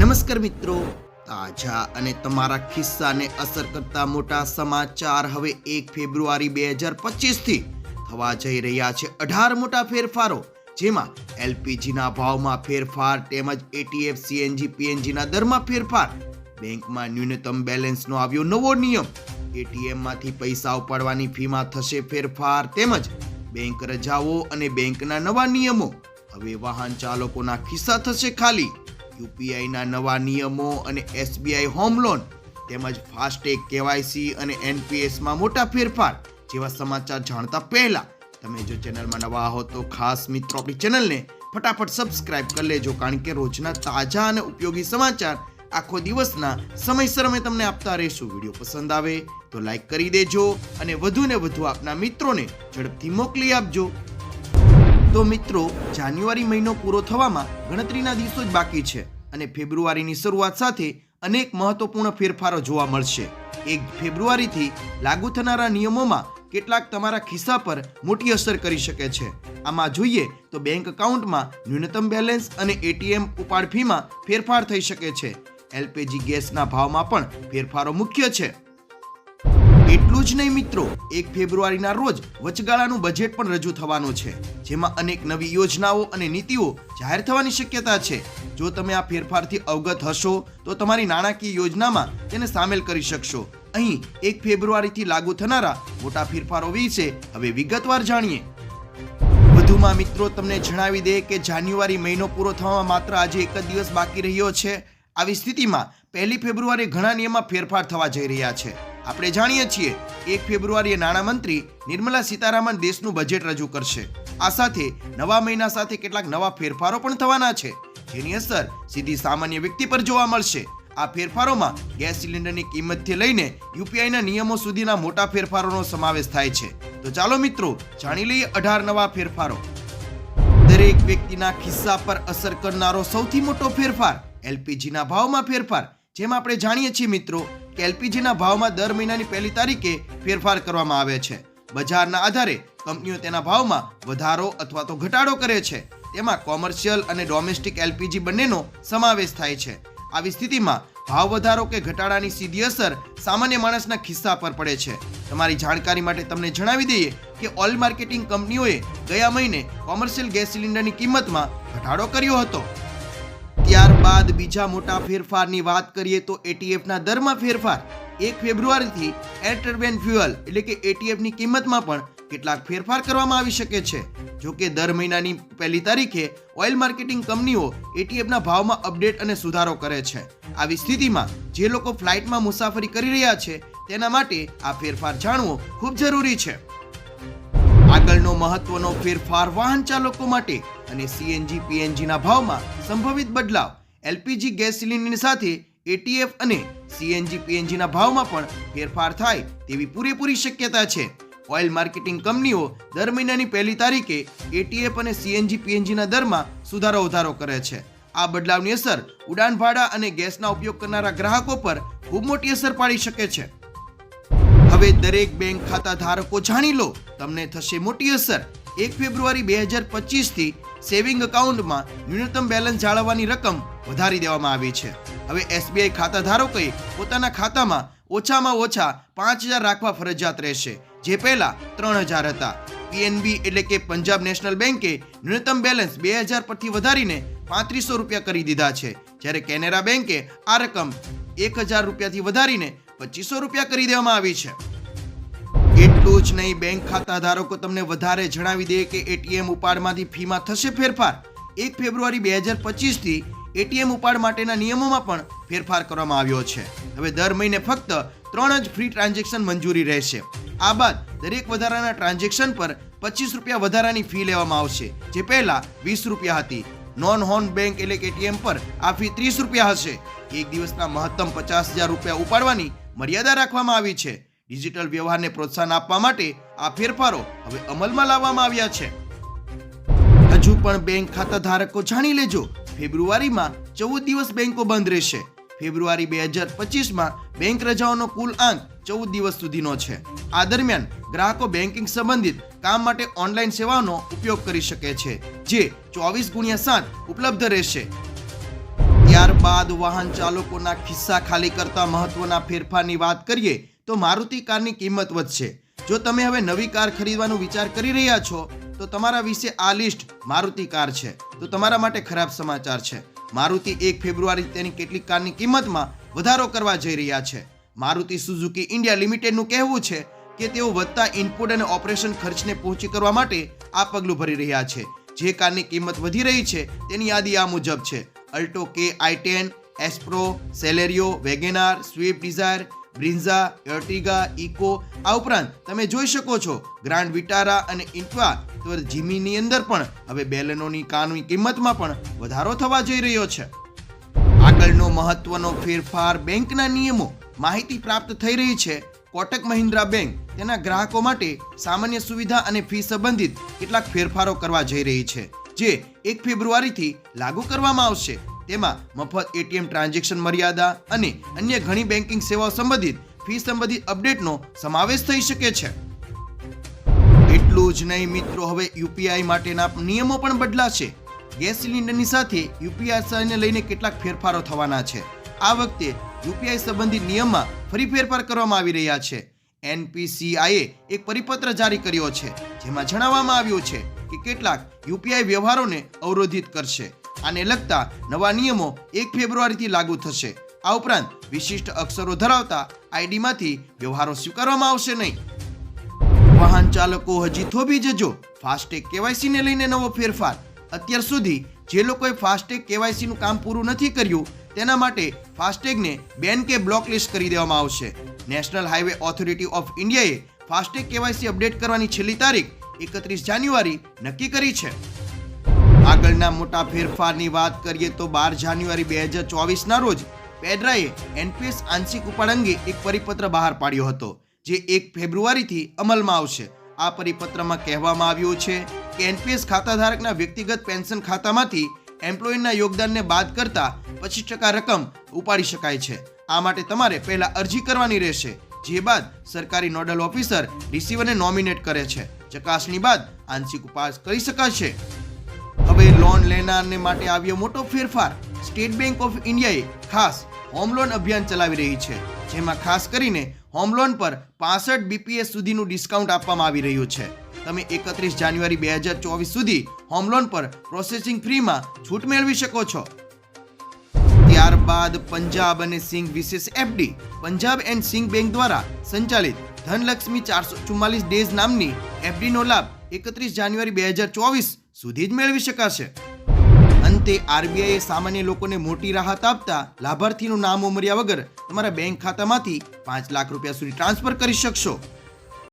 નમસ્કાર મિત્રો. તાજા અને તમારા ખિસ્સાને અસર કરતા મોટા સમાચાર હવે એક ફેબ્રુઆરી બે હજાર પચીસથી થવા જઈ રહ્યા છે અઢાર મોટા ફેરફારો, જેમાં એલપીજીના ભાવમાં ફેરફાર તેમજ એટીએફ સીએનજી પીએનજીના દરમાં ફેરફાર. બેંકમાં ન્યૂનતમ બેલેન્સનો આવ્યો નવો નિયમ. એટીએમમાંથી પૈસા ઉપાડવાની ફીમાં થશે ફેરફાર તેમજ બેંક રજાઓ અને બેંકના નવા નિયમો. હવે વાહન ચાલકોના ખિસ્સા થશે ખાલી. યુપીઆઈના નવા નિયમો અને એસબીઆઈ હોમ લોન તેમજ ફાસ્ટેગ કેવાયસી અને એનપીએસમાં મોટા ફેરફાર જેવા સમાચાર જાણતા પહેલા તમે જો ચેનલમાં નવા હો તો ખાસ મિત્રો આપણી ચેનલને ફટાફટ સબસ્ક્રાઇબ કરી લેજો, કારણ કે રોજના તાજા અને ઉપયોગી સમાચાર આખો દિવસના સમયસર અમે તમને આપતા રહીશું. વીડિયો પસંદ આવે તો લાઈક કરી દેજો અને વધુ ને વધુ આપના મિત્રોને ઝડપથી મોકલી આપજો. તો મિત્રો, જાન્યુઆરી મહિનો પૂરો થવામાં ગણતરીના દિવસો જ બાકી છે અને ફેબ્રુઆરીની શરૂઆત સાથે અનેક મહત્વપૂર્ણ ફેરફારો જોવા મળશે. એક ફેબ્રુઆરીથી લાગુ થનારા નિયમોમાં કેટલાક તમારા ખિસ્સા પર મોટી અસર કરી શકે છે. આમાં જોઈએ તો બેંક એકાઉન્ટમાં ન્યૂનતમ બેલેન્સ અને એટીએમ ઉપાડ ફીમાં ફેરફાર થઈ શકે છે. એલપીજી ગેસના ભાવમાં પણ ફેરફારો મુખ્ય છે. એટલું જ નહીં મિત્રો, એક ફેબ્રુઆરીના રોજ વચગાળાનું બજેટ પણ રજૂ થવાનું છે, જેમાં અનેક નવી યોજનાઓ અને નીતિઓ જાહેર થવાની શક્યતા છે. જો તમે આ ફેરફારથી અવગત હશો, તો તમારી નાણાકીય યોજનામાં તેને સામેલ કરી શકશો. અહીં એક ફેબ્રુઆરીથી લાગુ થનારા મોટા ફેરફારો વિશે હવે વિગતવાર જાણીએ. વધુમાં મિત્રો, તમને જણાવી દે કે જાન્યુઆરી મહિનો પૂરો થવામાં માત્ર આજે એક જ દિવસ બાકી રહ્યો છે. આવી સ્થિતિમાં પહેલી ફેબ્રુઆરી ઘણા નિયમમાં ફેરફાર થવા જઈ રહ્યા છે. આપણે જાણીએ છીએ, એક ફેબ્રુઆરીએ નાણામંત્રી નિર્મલા સીતારામન દેશનું બજેટ રજૂ કરશે. આ સાથે નવા મહિના સાથે કેટલાક નવા ફેરફારો પણ થવાના છે, જેની અસર સીધી સામાન્ય વ્યક્તિ પર જોવા મળશે. આ ફેરફારોમાં ગેસ સિલિન્ડરની કિંમતથી લઈને યુપીઆઈના નિયમો સુધીના મોટા ફેરફારોનો સમાવેશ થાય છે. તો ચાલો મિત્રો, જાણી લઈએ અઢાર નવા ફેરફારો. દરેક વ્યક્તિના ખિસ્સા પર અસર કરનારો સૌથી મોટો ફેરફાર, એલપીજીના ભાવમાં ફેરફાર જેમ આપણે જાણીએ છીએ મિત્રો કે એલપીજીના ભાવમાં દર મહિનાની પહેલી તારીખે ફેરફાર કરવામાં આવે છે. બજારના આધારે કંપનીઓ તેના ભાવમાં વધારો અથવા તો ઘટાડો કરે છે. તેમાં કોમર્શિયલ અને ડોમેસ્ટિક એલપીજી બંનેનો સમાવેશ થાય છે. આવી સ્થિતિમાં ભાવ વધારો કે ઘટાડાની સીધી અસર સામાન્ય માણસના ખિસ્સા પર પડે છે. તમારી જાણકારી માટે તમને જણાવી દઈએ કે ઓઇલ માર્કેટિંગ કંપનીઓએ ગયા મહિને કોમર્શિયલ ગેસ સિલિન્ડરની કિંમતમાં ઘટાડો કર્યો હતો. ત્યારબાદ બીજા મોટા ફેરફારની વાત કરીએ તો એટીએફના દરમાં ફેરફાર એક ફેબ્રુઆરીથી એર ફ્યુઅલ એટલે કે એટીએફની કિંમતમાં પણ કેટલાક ફેરફાર કરવામાં આવી શકે છે. જો કે દર મહિનાની પહેલી તારીખે ઓઇલ માર્કેટિંગ કંપનીઓ એટીએફના ભાવમાં અપડેટ અને સુધારો કરે છે. આવી સ્થિતિમાં જે લોકો ફ્લાઇટમાં મુસાફરી કરી રહ્યા છે, તેના માટે આ ફેરફાર જાણવો ખૂબ જરૂરી છે. આગળનો મહત્વનો ફેરફાર વાહન ચાલકો માટે અને સીએનજી પીએનજીના ભાવમાં સંભવિત બદલાવ. એલપીજી ગેસ સિલિન્ડરની સાથે એટીએફ અને સીએનજી પીએનજીના ભાવમાં પણ ફેરફાર થાય તેવી પૂરેપૂરી શક્યતા છે. ઓઇલ માર્કેટિંગ કંપનીઓ દર મહિનાની પહેલી તારીખે એટીએફ અને સીએનજી પીએનજીના દરમાં સુધારો વધારો કરે છે. આ બદલાવની અસર ઉડાન ભાડા અને ગેસના ઉપયોગ કરનારા ગ્રાહકો પર ખૂબ મોટી અસર પાડી શકે છે. હવે દરેક બેંક ખાતા ધારકો જાણી લો, તમને થશે મોટી અસર. એક ફેબ્રુઆરી બે હજાર પચીસથી સેવિંગ એકાઉન્ટમાં ન્યૂનતમ બેલેન્સ જાળવવાની રકમ વધારી દેવામાં આવી છે. હવે એસબીઆઈ ખાતા ધારકોએ પોતાના ખાતામાં ઓછામાં ઓછા પાંચ હજાર રાખવા ફરજિયાત રહેશે, જે પહેલા ત્રણ હજાર હતા. પીએનબી એટલે કે પંજાબ નેશનલ બેંકે ન્યૂનતમ બેલેન્સ બે હજાર પરથી વધારીને પાંત્રીસો રૂપિયા કરી દીધા છે, જ્યારે કેનેરા બેંકે આ રકમ એક હજાર રૂપિયાથી વધારીને પચીસો રૂપિયા કરી દેવામાં આવી છે. એટલું જ નહીં, બેંક ખાતા ધારકો તમને વધારે જણાવી દે કે એટીએમ ઉપાડમાંથી ફીમાં થશે ફેરફાર. એક ફેબ્રુઆરી બે હજાર પચીસથી એટીએમ ઉપાડ માટેના નિયમોમાં પણ ફેરફાર કરવામાં આવ્યો છે. હવે દર મહિને ફક્ત ત્રણ જ ફ્રી ટ્રાન્ઝેક્શન મંજૂરી રહેશે. આ બાદ દરેક વધારાના ટ્રાન્ઝેક્શન પર પચીસ રૂપિયા વધારાની ફી લેવામાં આવશે. જે પહેલા વીસ રૂપિયા હતી. નોન હોન બેંક એટલે કે એટીએમ પર આ ફી ત્રીસ રૂપિયા હશે. એક દિવસના મહત્તમ પચાસ હજાર રૂપિયા ઉપાડવાની મર્યાદા રાખવામાં આવી છે. ડિજિટલ વ્યવહારને પ્રોત્સાહન આપવા માટે આ ફેરફારો હવે અમલમાં લાવવામાં આવ્યા છે. હજુ પણ બેંક ખાતા ધારકો જાણી લેજો, ફેબ્રુઆરીમાં ચૌદ દિવસ બેંકો બંધ રહેશે. ફેબ્રુઆરી બે હજાર પચીસમાં બેંક રજાઓનો કુલ આંક ચૌદ દિવસ સુધીનો છે. આ દરમિયાન ગ્રાહકો બેન્કિંગ સંબંધિત કામ માટે ઓનલાઈન સેવાઓનો ઉપયોગ કરી શકે છે, જે ચોવીસ ગુણ્યા સાત ઉપલબ્ધ રહેશે. ત્યારબાદ વાહન ચાલકોના ખિસ્સા ખાલી કરતા મહત્વના ફેરફારની વાત કરીએ તો મારુતિ કારની કિંમત વધશે. જો તમે હવે નવી કાર ખરીદવાનો વિચાર કરી રહ્યા છો, તો તમારા વિશે આ લિસ્ટ મારુતિ કાર છે. તો તમારા માટે ખરાબ સમાચાર છે. મારુતિ એક ફેબ્રુઆરી તેની કેટલીક કારની કિંમતમાં વધારો કરવા જઈ રહ્યા છે. મારુતિ સુઝુકી ઇન્ડિયા લિમિટેડનું કહેવું છે કે તેઓ વધતા ઇનપુટ અને ઓપરેશન ખર્ચને પહોંચી કરવા માટે આ પગલું ભરી રહ્યા છે. જે કારની કિંમત વધી રહી છે, તેની યાદી આ મુજબ છે. અલ્ટો કે i ten, S Presso, Celerio, Wagon R, Swift Dzire Brezza, Ertiga, Eeco, આ ઉપરાંત તમે જોઈ શકો છો, ગ્રાન્ડ વિટારા અને ઇન્ટવા તો જીમીની અંદર પણ હવે બેલેનોની કારની કિંમતમાં પણ વધારો થવા જઈ રહ્યો છે. આગળનો મહત્વનો ફેરફાર બેંકના નિયમો માહિતી પ્રાપ્ત થઈ રહી છે. કોટક મહિન્દ્રા બેંક તેના ગ્રાહકો માટે સામાન્ય સુવિધા અને ફી સંબંધિત કેટલાક ફેરફારો કરવા જઈ રહી છે, જે એક ફેબ્રુઆરીથી લાગુ કરવામાં આવશે. તેમાં મફત એટીએમ ટ્રાન્ઝેક્શન મર્યાદા અને અન્ય ઘણી બેન્કિંગ સેવાઓ સંબંધિત ફી સંબંધિત અપડેટનો સમાવેશ થઈ શકે છે. એટલું જ નહીં મિત્રો, હવે યુપીઆઈ માટેના નિયમો પણ બદલાશે. ગેસ સિલિન્ડરની સાથે યુપીઆઈ લઈને કેટલાક ફેરફારો થવાના છે. આ વખતે યુપીઆઈ સંબંધિત નિયમમાં ફરી ફેરફાર કરવામાં આવી રહ્યા છે. એનપીસીઆઈએ એક પરિપત્ર જારી કર્યો છે, જેમાં જણાવવામાં આવ્યું છે કે કેટલાક યુપીઆઈ વ્યવહારોને અવરોધિત કરશે. આને લગતા નવા નિયમો એક ફેબ્રુઆરીથી લાગુ થશે. આ ઉપરાંત વિશિષ્ટ અક્ષરો ધરાવતા આઈડીમાંથી વ્યવહારો સ્વીકારવામાં આવશે નહીં. વાહન ચાલકો હજી થોભી જજો. ફાસ્ટેગ કેવાયસીને લઈને નવો ફેરફાર. અત્યાર સુધી જે લોકોએ ફાસ્ટેગ કેવાયસીનું કામ પૂરું નથી કર્યું, તેના માટે ફાસ્ટેગને બેન કે બ્લોક લિસ્ટ કરી દેવામાં આવશે. નેશનલ હાઈવે ઓથોરિટી ઓફ ઇન્ડિયાએ ફાસ્ટેગ કેવાયસી અપડેટ કરવાની છેલ્લી તારીખ એકત્રીસ જાન્યુઆરી નક્કી કરી છે. આગળના મોટા ફેરફારની વાત કરીએ તો બાર જાન્યુઆરી બે હજાર ચોવીસના રોજ પેડરાએ એનપીએસ આંશિક ઉપાડ અંગે એક પરિપત્ર બહાર પાડ્યો હતો, જે એક ફેબ્રુઆરીથી અમલમાં આવશે. આ પરિપત્રમાં કહેવામાં આવ્યું છે કે એનપીએસ ખાતાધારકના વ્યક્તિગત પેન્શન ખાતામાંથી એમ્પ્લોયીના યોગદાનને બાદ કરતા પચીસ ટકા રકમ ઉપાડી શકાય છે. આ માટે તમારે પહેલા અરજી કરવાની રહેશે, જે બાદ સરકારી નોડલ ઓફિસર રિસીવરને નોમિનેટ કરે છે. ચકાસણી બાદ આંશિક ઉપાસ કરી શકાશે. લોન લેનારને માટે આવ્યો મોટો ફેરફાર. સ્ટેટ બેંક ઓફ ઇન્ડિયાએ ખાસ હોમ લોન અભિયાન ચલાવી રહી છે, જેમાં ખાસ કરીને હોમ લોન પર પાસઠ બીપીએસ સુધીનું ડિસ્કાઉન્ટ આપવામાં આવી રહ્યું છે. તમે એકત્રીસ જાન્યુઆરી બે હજાર ચોવીસ સુધી હોમ લોન પર પ્રોસેસિંગ ફ્રીમાં છૂટ મેળવી શકો છો. ત્યારબાદ પંજાબ અને સિંઘ વિશેષ FD Punjab and Sind bank દ્વારા સંચાલિત ધનલક્ષ્મી ચારસો ચુમ્માલીસ ડેઝ નામની એફડીનો લાભ એકત્રીસ જાન્યુઆરી બે હજાર ચોવીસ સુધી જ મેળવી શકાશે. અંતે આરબીઆઈએ સામાન્ય લોકોને મોટી રાહત આપતા લાભાર્થીનું નામ ઉમર્યા વગર તમારા બેંક ખાતામાંથી પાંચ લાખ રૂપિયા સુધી ટ્રાન્સફર કરી શકશો.